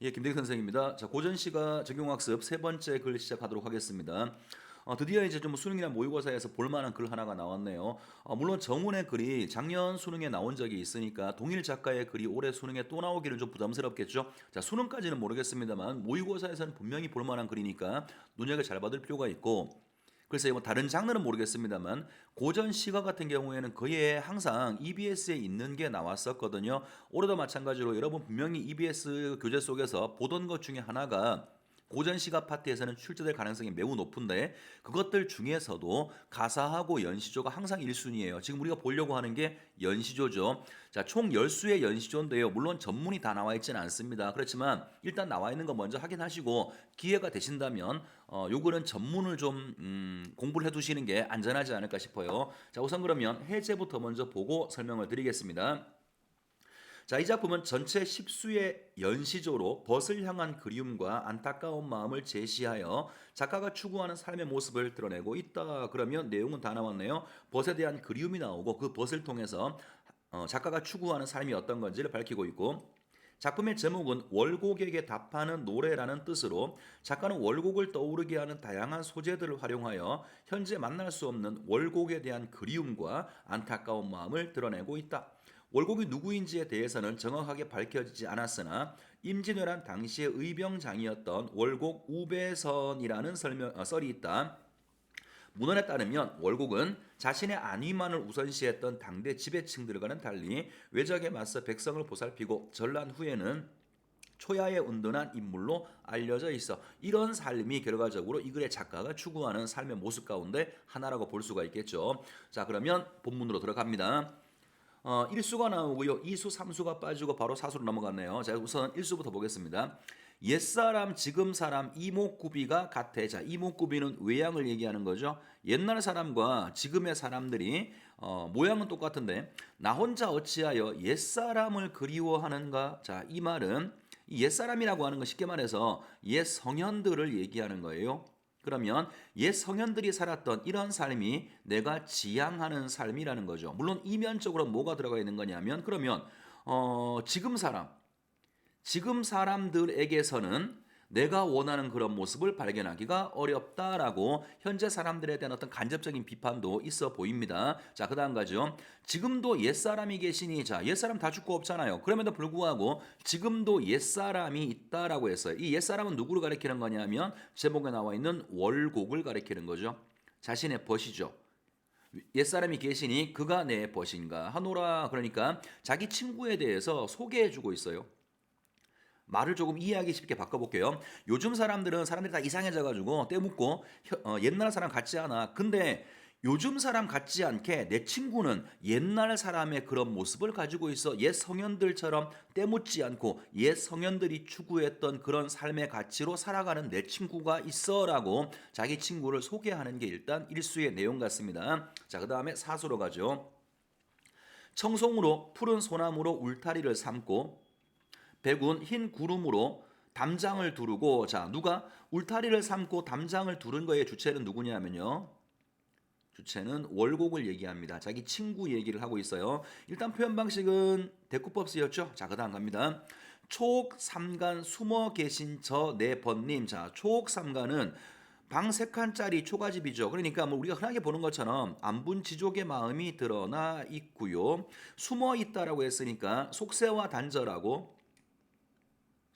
예, 김대기 선생입니다. 자, 고전시가 적용학습 세 번째 글 시작하도록 하겠습니다. 어, 드디어 이제 좀 수능이나 모의고사에서 볼만한 글 하나가 나왔네요. 어, 물론 정훈의 글이 작년 수능에 나온 적이 있으니까 동일 작가의 글이 올해 수능에 또 나오기는 좀 부담스럽겠죠. 자, 수능까지는 모르겠습니다만 모의고사에서는 분명히 볼만한 글이니까 눈여겨 잘 받을 필요가 있고 글쎄요, 뭐 다른 장르는 모르겠습니다만 고전 시가 같은 경우에는 거의 항상 EBS에 있는 게 나왔었거든요. 올해도 마찬가지로 여러분 분명히 EBS 교재 속에서 보던 것 중에 하나가 고전 시가 파트에서는 출제될 가능성이 매우 높은데 그것들 중에서도 가사하고 연시조가 항상 1순위예요. 지금 우리가 보려고 하는 게 연시조죠. 자, 총 10수의 연시조인데요. 물론 전문이 다 나와 있지는 않습니다. 그렇지만 일단 나와 있는 거 먼저 확인하시고 기회가 되신다면 어, 요거는 전문을 좀 음, 공부를 해 두시는 게 안전하지 않을까 싶어요. 자, 우선 그러면 해제부터 먼저 보고 설명을 드리겠습니다. 자, 이 작품은 전체 10수의 연시조로 벗을 향한 그리움과 안타까운 마음을 제시하여 작가가 추구하는 삶의 모습을 드러내고 있다. 그러면 내용은 다 나왔네요. 벗에 대한 그리움이 나오고 그 벗을 통해서 어, 작가가 추구하는 삶이 어떤 건지를 밝히고 있고 작품의 제목은 월곡에게 답하는 노래라는 뜻으로 작가는 월곡을 떠오르게 하는 다양한 소재들을 활용하여 현재 만날 수 없는 월곡에 대한 그리움과 안타까운 마음을 드러내고 있다. 월곡이 누구인지에 대해서는 정확하게 밝혀지지 않았으나 임진왜란 당시의 의병장이었던 월곡 우배선이라는 설명, 어, 썰이 있다. 문헌에 따르면 월곡은 자신의 안위만을 우선시했던 당대 지배층들과는 달리 외적에 맞서 백성을 보살피고 전란 후에는 초야에 은둔한 인물로 알려져 있어 이런 삶이 결과적으로 이 글의 작가가 추구하는 삶의 모습 가운데 하나라고 볼 수가 있겠죠. 자 그러면 본문으로 들어갑니다. 어, 1수가 나오고요. 2수, 3수가 빠지고 바로 4수로 넘어갔네요. 자, 우선 1수부터 보겠습니다. 옛사람, 지금 사람, 이목구비가 같아. 자, 이목구비는 외양을 얘기하는 거죠. 옛날 사람과 지금의 사람들이 어, 모양은 똑같은데 나 혼자 어찌하여 옛사람을 그리워하는가? 자, 이 말은 이 옛사람이라고 하는 건 쉽게 말해서 옛 성현들을 얘기하는 거예요. 그러면 옛 성현들이 살았던 이런 삶이 내가 지향하는 삶이라는 거죠. 물론 이면적으로 뭐가 들어가 있는 거냐면 그러면 어, 지금 사람, 지금 사람들에게서는 내가 원하는 그런 모습을 발견하기가 어렵다라고 현재 사람들에 대한 어떤 간접적인 비판도 있어 보입니다. 자, 그 다음 가죠. 지금도 옛사람이 계시니, 자, 옛사람 다 죽고 없잖아요. 그럼에도 불구하고 지금도 옛사람이 있다라고 했어요. 이 옛사람은 누구를 가리키는 거냐면 제목에 나와 있는 월곡을 가리키는 거죠. 자신의 벗이죠. 옛사람이 계시니 그가 내 벗인가 하노라 그러니까 자기 친구에 대해서 소개해주고 있어요. 말을 조금 이해하기 쉽게 바꿔볼게요. 요즘 사람들은 사람들이 다 이상해져가지고 떼묻고 어, 옛날 사람 같지 않아. 근데 요즘 사람 같지 않게 내 친구는 옛날 사람의 그런 모습을 가지고 있어 옛 성현들처럼 떼묻지 않고 옛 성현들이 추구했던 그런 삶의 가치로 살아가는 내 친구가 있어라고 자기 친구를 소개하는 게 일단 일수의 내용 같습니다. 자, 그 다음에 사수로 가죠. 청송으로 푸른 소나무로 울타리를 삼고 백운 흰 구름으로 담장을 두르고 자 누가 울타리를 삼고 담장을 두른 거의 주체는 누구냐면요. 주체는 월곡을 얘기합니다. 자기 친구 얘기를 하고 있어요. 일단 표현 방식은 대꾸법 쓰였죠. 자, 그다음 갑니다. 초옥 삼간 숨어 계신 저내 번님. 자, 초옥 삼간은 방 세 칸짜리 초가집이죠. 그러니까 뭐 우리가 흔하게 보는 것처럼 안분 지족의 마음이 드러나 있고요. 숨어 있다라고 했으니까 속세와 단절하고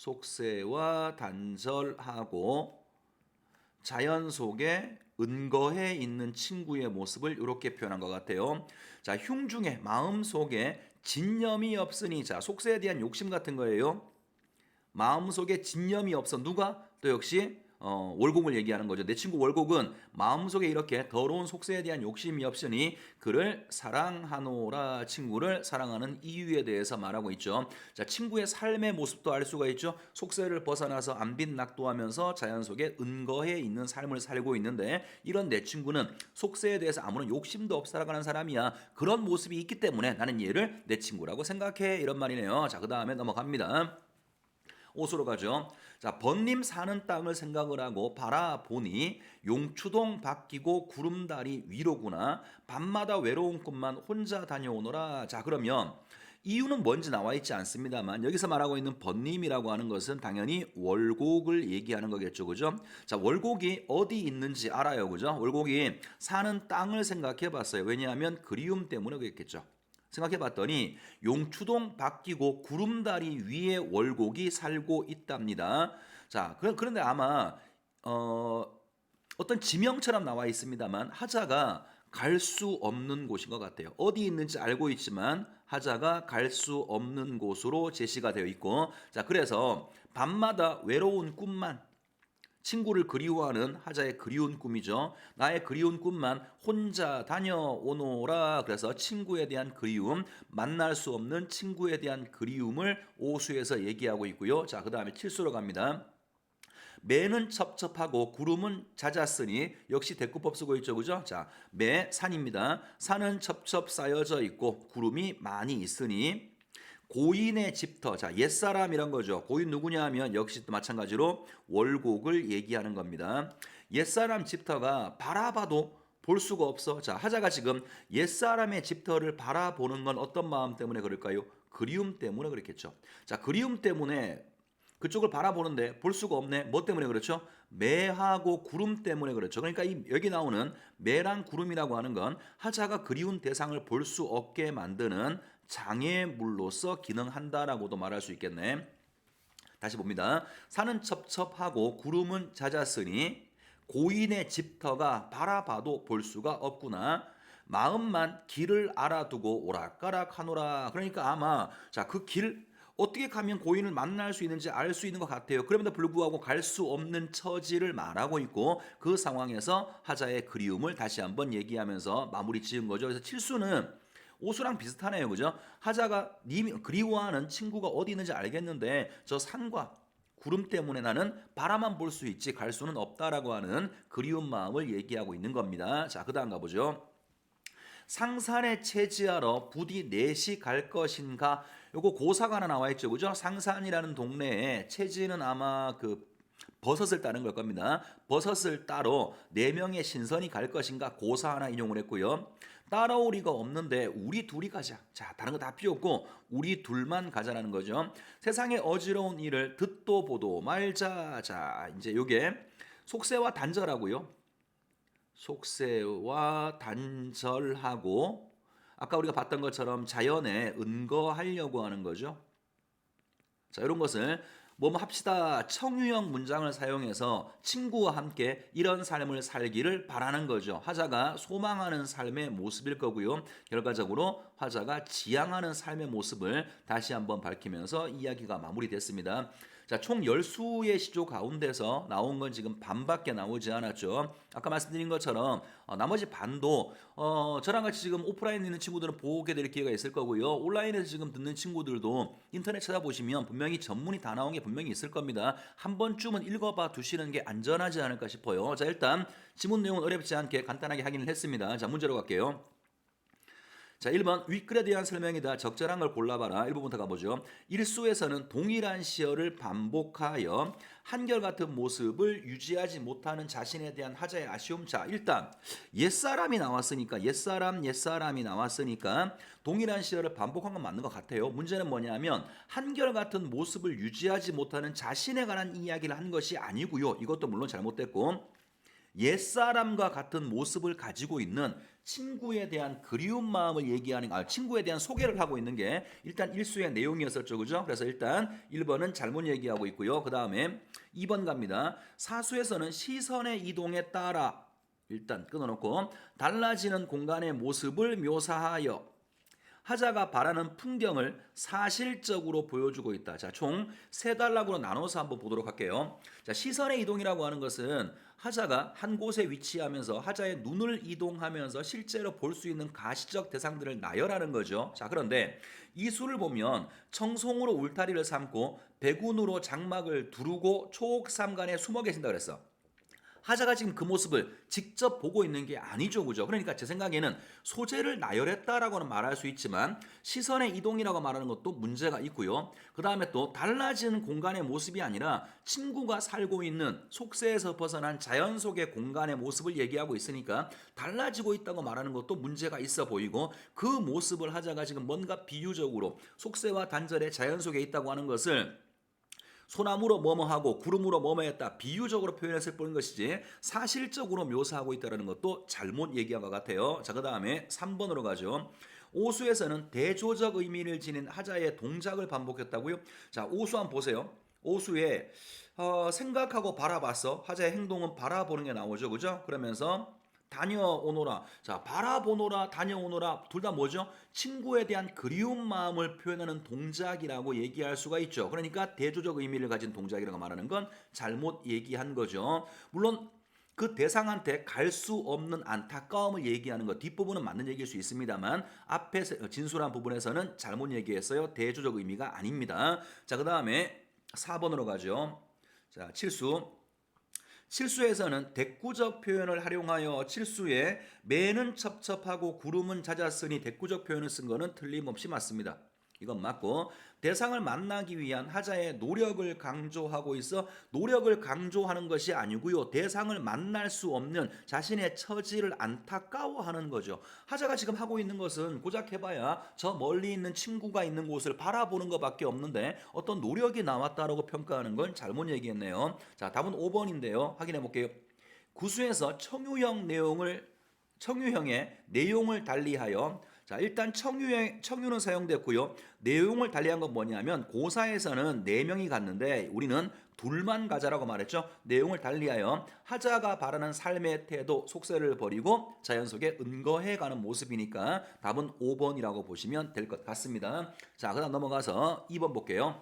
속세와 단절하고 자연 속에 은거해 있는 친구의 모습을 이렇게 표현한 것 같아요. 자, 흉중에 마음 속에 진념이 없으니 자, 속세에 대한 욕심 같은 거예요. 마음 속에 진념이 없어 누가 또 역시 어, 월곡을 얘기하는 거죠. 내 친구 월곡은 마음속에 이렇게 더러운 속세에 대한 욕심이 없으니 그를 사랑하노라 친구를 사랑하는 이유에 대해서 말하고 있죠. 자, 친구의 삶의 모습도 알 수가 있죠. 속세를 벗어나서 안빈 낙도하면서 자연 속에 은거해 있는 삶을 살고 있는데 이런 내 친구는 속세에 대해서 아무런 욕심도 없이 살아가는 사람이야. 그런 모습이 있기 때문에 나는 얘를 내 친구라고 생각해. 이런 말이네요. 자, 그 다음에 넘어갑니다. 옷으로 가죠. 자, 번님 사는 땅을 생각을 하고 바라보니 용추동 바뀌고 구름다리 위로구나. 밤마다 외로운 꿈만 혼자 다녀오너라. 자, 그러면 이유는 뭔지 나와 있지 않습니다만 여기서 말하고 있는 번님이라고 하는 것은 당연히 월곡을 얘기하는 거겠죠. 그죠? 자, 월곡이 어디 있는지 알아요. 그죠? 월곡이 사는 땅을 생각해 봤어요. 왜냐하면 그리움 때문에 그랬겠죠. 생각해 봤더니 용추동 바뀌고 구름다리 위에 월곡이 살고 있답니다. 자, 그런- 그런데 아마 어 어떤 지명처럼 나와 있습니다만 하자가 갈 수 없는 곳인 것 같아요. 어디 있는지 알고 있지만 하자가 갈 수 없는 곳으로 제시가 되어 있고 자 그래서 밤마다 외로운 꿈만 친구를 그리워하는 하자의 그리운 꿈이죠. 나의 그리운 꿈만 혼자 다녀오노라. 그래서 친구에 대한 그리움, 만날 수 없는 친구에 대한 그리움을 오수에서 얘기하고 있고요. 자, 그 다음에 칠수로 갑니다. 매는 첩첩하고 구름은 잦았으니 역시 대꾸법 쓰고 있죠 그죠 자 매 산입니다 산은 첩첩 쌓여져 있고 구름이 많이 있으니 고인의 집터 자 옛사람이란 거죠 고인 누구냐 하면 역시 또 마찬가지로 월곡을 얘기하는 겁니다 옛사람 집터가 바라봐도 볼 수가 없어 자 하자가 지금 옛사람의 집터를 바라보는 건 어떤 마음 때문에 그럴까요 그리움 때문에 그렇겠죠 자 그리움 때문에 그쪽을 바라보는데 볼 수가 없네. 뭐 때문에 그렇죠? 매하고 구름 때문에 그렇죠. 그러니까 이 여기 나오는 매랑 구름이라고 하는 건 하자가 그리운 대상을 볼 수 없게 만드는 장애물로서 기능한다라고도 말할 수 있겠네. 다시 봅니다. 산은 첩첩하고 구름은 잦았으니 고인의 집터가 바라봐도 볼 수가 없구나. 마음만 길을 알아두고 오락가락하노라. 그러니까 아마 자그 길 어떻게 가면 고인을 만날 수 있는지 알 수 있는 것 같아요. 그럼에도 불구하고 갈 수 없는 처지를 말하고 있고 그 상황에서 하자의 그리움을 다시 한번 얘기하면서 마무리 지은 거죠. 그래서 칠수는 오수랑 비슷하네요. 그죠? 하자가 님 그리워하는 친구가 어디 있는지 알겠는데 저 산과 구름 때문에 나는 바라만 볼 수 있지 갈 수는 없다라고 하는 그리운 마음을 얘기하고 있는 겁니다. 자, 그 다음 가보죠. 상산에 체지하러 부디 넷이 갈 것인가? 요거 고사가 하나 나와 있죠. 그죠? 상산이라는 동네에 체지는 아마 그 버섯을 따는 걸 겁니다. 버섯을 따러 네 명의 신선이 갈 것인가 고사 하나 인용을 했고요. 따라올 리가 없는데 우리 둘이 가자. 자, 다른 거 다 필요 없고 우리 둘만 가자라는 거죠. 세상의 어지러운 일을 듣도 보도 말자. 자, 이제 요게 속세와 단절하고요. 속세와 단절하고 아까 우리가 봤던 것처럼 자연에 은거하려고 하는 거죠. 자, 이런 것을 뭐 합시다 청유형 문장을 사용해서 친구와 함께 이런 삶을 살기를 바라는 거죠. 화자가 소망하는 삶의 모습일 거고요. 결과적으로 화자가 지향하는 삶의 모습을 다시 한번 밝히면서 이야기가 마무리됐습니다. 자, 총 10수의 시조 가운데서 나온 건 지금 반밖에 나오지 않았죠. 아까 말씀드린 것처럼 어, 나머지 반도 어, 저랑 같이 지금 오프라인에 있는 친구들은 보게 될 기회가 있을 거고요. 온라인에서 지금 듣는 친구들도 인터넷 찾아보시면 분명히 전문이 다 나온 게 분명히 있을 겁니다. 한 번쯤은 읽어봐 두시는 게 안전하지 않을까 싶어요. 자, 일단 지문 내용은 어렵지 않게 간단하게 확인을 했습니다. 자, 문제로 갈게요. 자, 1번 윗글에 대한 설명이다. 적절한 걸 골라봐라. 1부부터 가보죠. 일수에서는 동일한 시어를 반복하여 한결같은 모습을 유지하지 못하는 자신에 대한 하자의 아쉬움. 자, 일단 옛사람이 나왔으니까 옛사람 옛사람이 나왔으니까 동일한 시어를 반복한 건 맞는 것 같아요. 문제는 뭐냐면 한결같은 모습을 유지하지 못하는 자신에 관한 이야기를 한 것이 아니고요. 이것도 물론 잘못됐고 옛사람과 같은 모습을 가지고 있는 친구에 대한 그리운 마음을 얘기하는 아 친구에 대한 소개를 하고 있는 게 일단 일수의 내용이었었죠. 그죠? 그래서 일단 1번은 잘못 얘기하고 있고요. 그다음에 2번 갑니다. 사수에서는 시선의 이동에 따라 일단 끊어 놓고 달라지는 공간의 모습을 묘사하여 하자가 바라는 풍경을 사실적으로 보여주고 있다. 자, 총세 단락으로 나눠서 한번 보도록 할게요. 자, 시선의 이동이라고 하는 것은 하자가 한 곳에 위치하면서 하자의 눈을 이동하면서 실제로 볼 수 있는 가시적 대상들을 나열하는 거죠. 자, 그런데 이 수를 보면 청송으로 울타리를 삼고 백운으로 장막을 두르고 초옥삼간에 숨어 계신다 그랬어. 하자가 지금 그 모습을 직접 보고 있는 게 아니죠, 그죠? 그러니까 제 생각에는 소재를 나열했다라고는 말할 수 있지만 시선의 이동이라고 말하는 것도 문제가 있고요. 그 다음에 또 달라지는 공간의 모습이 아니라 친구가 살고 있는 속세에서 벗어난 자연 속의 공간의 모습을 얘기하고 있으니까 달라지고 있다고 말하는 것도 문제가 있어 보이고 그 모습을 하자가 지금 뭔가 비유적으로 속세와 단절의 자연 속에 있다고 하는 것을 소나무로 뭐뭐하고 구름으로 뭐뭐했다 비유적으로 표현했을 뿐인 것이지 사실적으로 묘사하고 있다는 것도 잘못 얘기한 것 같아요. 자, 그 다음에 3번으로 가죠. 오수에서는 대조적 의미를 지닌 하자의 동작을 반복했다고요. 자, 오수 한번 보세요. 오수에 어, 생각하고 바라봤어. 하자의 행동은 바라보는 게 나오죠. 그죠? 그러면서 다녀오노라. 자, 바라보노라, 다녀오노라. 둘 다 뭐죠? 친구에 대한 그리운 마음을 표현하는 동작이라고 얘기할 수가 있죠. 그러니까 대조적 의미를 가진 동작이라고 말하는 건 잘못 얘기한 거죠. 물론 그 대상한테 갈 수 없는 안타까움을 얘기하는 것 뒷부분은 맞는 얘기일 수 있습니다만 앞에 진술한 부분에서는 잘못 얘기했어요. 대조적 의미가 아닙니다. 자, 그 다음에 4번으로 가죠. 자, 칠수 칠수에서는 대꾸적 표현을 활용하여 칠수에 매는 첩첩하고 구름은 잦았으니 대꾸적 표현을 쓴 거는 틀림없이 맞습니다. 이건 맞고 대상을 만나기 위한 하자의 노력을 강조하고 있어 노력을 강조하는 것이 아니고요. 대상을 만날 수 없는 자신의 처지를 안타까워하는 거죠. 하자가 지금 하고 있는 것은 고작 해봐야 저 멀리 있는 친구가 있는 곳을 바라보는 것밖에 없는데 어떤 노력이 나왔다라고 평가하는 건 잘못 얘기했네요. 자, 답은 5번인데요. 확인해 볼게요. 구수에서 청유형 내용을 청유형의 내용을 달리하여 자 일단 청유형 청유는 사용됐고요. 내용을 달리한 건 뭐냐면 고사에서는 네 명이 갔는데 우리는 둘만 가자라고 말했죠. 내용을 달리하여 하자가 바라는 삶의 태도 속세를 버리고 자연 속에 은거해 가는 모습이니까 답은 5번이라고 보시면 될 것 같습니다. 자 그다음 넘어가서 2번 볼게요.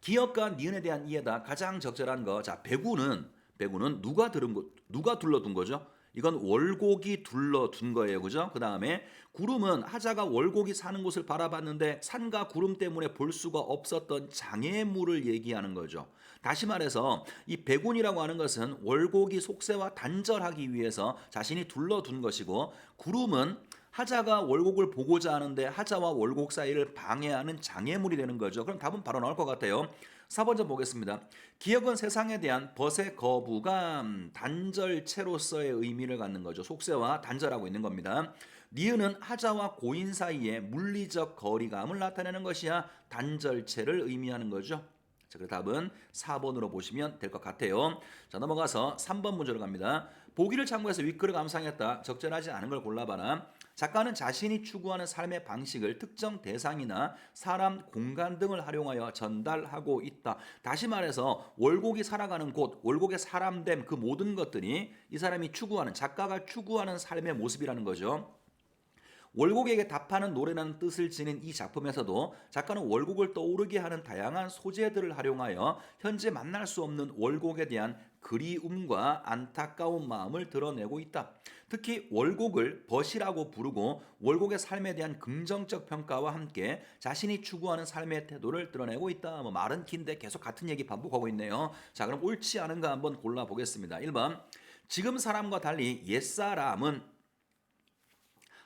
기업과 니은에 대한 이해다 가장 적절한 거. 자 배구는 배구는 누가 들은 거 누가 둘러둔 거죠? 이건 월곡이 둘러둔 거예요. 그죠? 그 다음에 구름은 하자가 월곡이 사는 곳을 바라봤는데 산과 구름 때문에 볼 수가 없었던 장애물을 얘기하는 거죠. 다시 말해서 이 백운이라고 하는 것은 월곡이 속세와 단절하기 위해서 자신이 둘러둔 것이고 구름은 하자가 월곡을 보고자 하는데 하자와 월곡 사이를 방해하는 장애물이 되는 거죠. 그럼 답은 바로 나올 것 같아요. 4번좀 보겠습니다. 기억은 세상에 대한 벗의 거부가 단절체로서의 의미를 갖는 거죠. 속세와 단절하고 있는 겁니다. 니은은 하자와 고인 사이의 물리적 거리감을 나타내는 것이야 단절체를 의미하는 거죠. 자, 그 답은 4번으로 보시면 될 것 같아요. 자, 넘어가서 3번 문제로 갑니다. 보기를 참고해서 윗글을 감상했다. 적절하지 않은 걸 골라봐라. 작가는 자신이 추구하는 삶의 방식을 특정 대상이나 사람, 공간 등을 활용하여 전달하고 있다. 다시 말해서 월곡이 살아가는 곳, 월곡의 사람됨 그 모든 것들이 이 사람이 추구하는 작가가 추구하는 삶의 모습이라는 거죠. 월곡에게 답하는 노래라는 뜻을 지닌 이 작품에서도 작가는 월곡을 떠오르게 하는 다양한 소재들을 활용하여 현재 만날 수 없는 월곡에 대한 그리움과 안타까운 마음을 드러내고 있다. 특히 월곡을 벗이라고 부르고 월곡의 삶에 대한 긍정적 평가와 함께 자신이 추구하는 삶의 태도를 드러내고 있다. 뭐 말은 긴데 계속 같은 얘기 반복하고 있네요. 자, 그럼 옳지 않은가 한번 골라 보겠습니다. 1번. 지금 사람과 달리 옛사람은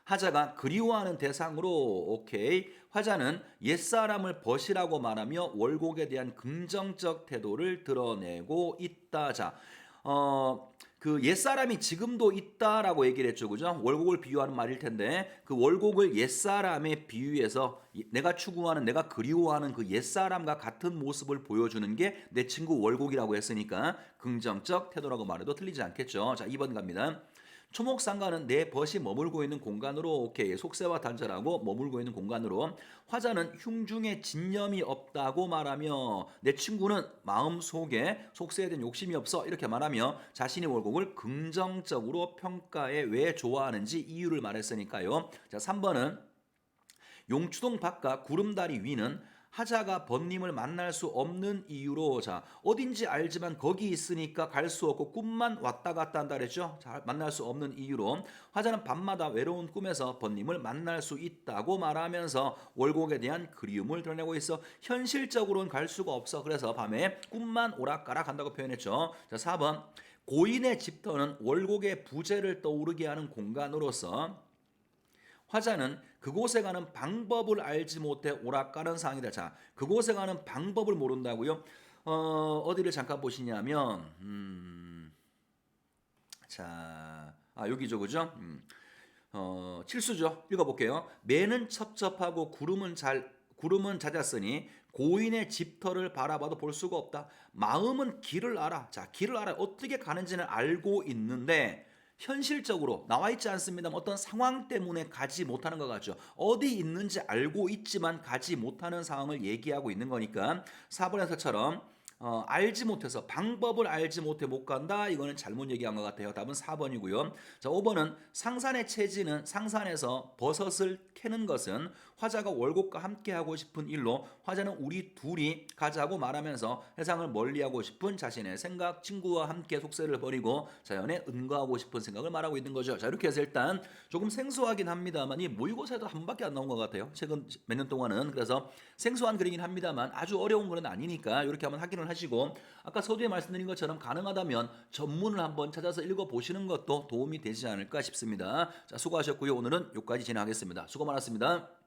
하자가 그리워하는 대상으로 오케이 화자는 옛사람을 벗이라고 말하며 월곡에 대한 긍정적 태도를 드러내고 있다. 자, 어, 그 옛사람이 지금도 있다라고 얘기를 했죠. 그죠? 월곡을 비유하는 말일 텐데 그 월곡을 옛사람에 비유해서 내가 추구하는 내가 그리워하는 그 옛사람과 같은 모습을 보여주는 게 내 친구 월곡이라고 했으니까 긍정적 태도라고 말해도 틀리지 않겠죠. 자, 2번 갑니다. 초목상가는 내 벗이 머물고 있는 공간으로 오케이 속세와 단절하고 머물고 있는 공간으로 화자는 흉중에 진념이 없다고 말하며 내 친구는 마음 속에 속세에 대한 욕심이 없어 이렇게 말하며 자신의 월곡을 긍정적으로 평가해 왜 좋아하는지 이유를 말했으니까요. 자 3번은 용추동 바깥 구름다리 위는 하자가 번님을 만날 수 없는 이유로 자 어딘지 알지만 거기 있으니까 갈 수 없고 꿈만 왔다 갔다 한다 그랬죠. 자, 만날 수 없는 이유로 화자는 밤마다 외로운 꿈에서 번님을 만날 수 있다고 말하면서 월곡에 대한 그리움을 드러내고 있어 현실적으로는 갈 수가 없어. 그래서 밤에 꿈만 오락가락 한다고 표현했죠. 자 4번 고인의 집터는 월곡의 부재를 떠오르게 하는 공간으로서 화자는 그곳에 가는 방법을 알지 못해 오락가는 상황이다. 자, 그곳에 가는 방법을 모른다고요? 어, 어디를 잠깐 보시냐면, 음, 자, 아 여기죠, 그죠? 음, 어, 칠수죠. 읽어볼게요. 매는 첩첩하고 구름은 잘 구름은 잦았으니 고인의 집터를 바라봐도 볼 수가 없다. 마음은 길을 알아. 자, 길을 알아. 어떻게 가는지는 알고 있는데 현실적으로 나와 있지 않습니다. 어떤 상황 때문에 가지 못하는 것 같죠. 어디 있는지 알고 있지만 가지 못하는 상황을 얘기하고 있는 거니까 4번에서처럼 어, 알지 못해서 방법을 알지 못해 못 간다. 이거는 잘못 얘기한 것 같아요. 답은 4번이고요. 자, 5번은 상산의 체지는 상산에서 버섯을 캐는 것은 화자가 월곡과 함께 하고 싶은 일로 화자는 우리 둘이 가자고 말하면서 해상을 멀리하고 싶은 자신의 생각, 친구와 함께 속세를 버리고 자연에 은거하고 싶은 생각을 말하고 있는 거죠. 자, 이렇게 해서 일단 조금 생소하긴 합니다만 이 모의고사에도 한 번밖에 안 나온 것 같아요. 최근 몇 년 동안은 그래서 생소한 그림이긴 합니다만 아주 어려운 건 아니니까 이렇게 한번 확인을 하시고 아까 서두에 말씀드린 것처럼 가능하다면 전문을 한번 찾아서 읽어 보시는 것도 도움이 되지 않을까 싶습니다. 자, 수고하셨고요. 오늘은 여기까지 진행하겠습니다. 수고 많았습니다.